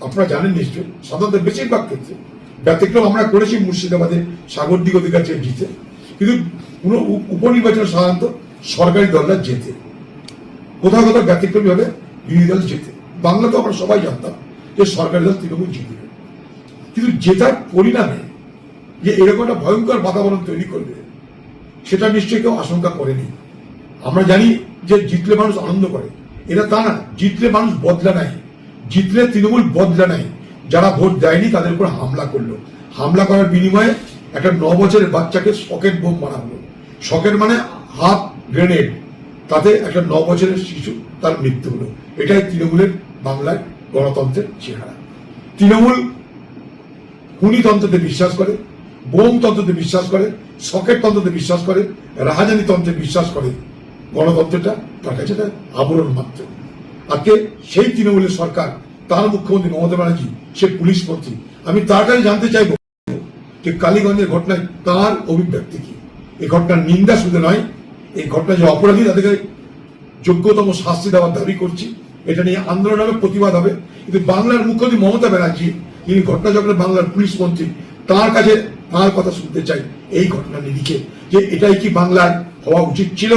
আপনারা জানেন নিশ্চয় সাধারণত বেশিরভাগ ক্ষেত্রে ব্যতিক্রম আমরা করেছি মুর্শিদাবাদে সাগরদিক অধিকার চেয়ে জিতে। কিন্তু কোনো উপনির্বাচন সাধারণত সরকারি দলরা জেতে। কোথাও কোথাও ব্যতিক্রমী হবে বিরোধী দল জেতে। বাংলা তো আমরা সবাই জানতাম যে সরকারি দল তৃণমূল জিতবে। কিন্তু জেতার পরিণামে যে এরকম একটা ভয়ঙ্কর বাতাবরণ তৈরি করবে, সেটা নিশ্চয়ই কেউ আশঙ্কা করেনি। আমরা জানি যে জিতলে মানুষ আনন্দ করে, এটা তা না, জিতলে মানুষ বদলা নাই। জিতলে তৃণমূল বদলা নাই যারা ভোট দেয়নি তাদের উপর হামলা করল। হামলা করার বিনিময়ে একটা ন বছরের বাচ্চাকে সকেট বোম মারা হলো। সকেট মানে হাফ গ্রেনেড। তাতে একটা ন বছরের শিশু তার মৃত্যু হলো। এটাই তৃণমূলের বাংলায় গণতন্ত্রের চেহারা। তৃণমূল খুনিতন্ত্রতে বিশ্বাস করে বোম তন্ত্রতে বিশ্বাস করে সকেট তন্ত্রতে বিশ্বাস করে রাহাজানি তন্ত্রে বিশ্বাস করে। গণতন্ত্রটা তার কাছে আবরণ মাত্র। আজকে সেই তৃণমূলের সরকার, তার মুখ্যমন্ত্রী মমতা ব্যানার্জি, সে পুলিশ মন্ত্রী। আমি তার কাছে জানতে চাইব যে কালীগঞ্জের ঘটনায় তার অভিব্যক্তি কি? এই ঘটনার নিন্দা শুধু নয়, এই ঘটনা যে অপরাধী তাদেরকে যোগ্যতম শাস্তি দেওয়ার দাবি করছি, এটা নিয়ে আন্দোলন হবে, প্রতিবাদ হবে। কিন্তু বাংলার মুখ্যমন্ত্রী মমতা ব্যানার্জি, যিনি ঘটনাচক্রে বাংলার পুলিশ মন্ত্রী, তার কাছে তার কথা শুনতে চাই এই ঘটনা নিরিখে, যে এটাই কি বাংলায় হওয়া উচিত ছিল?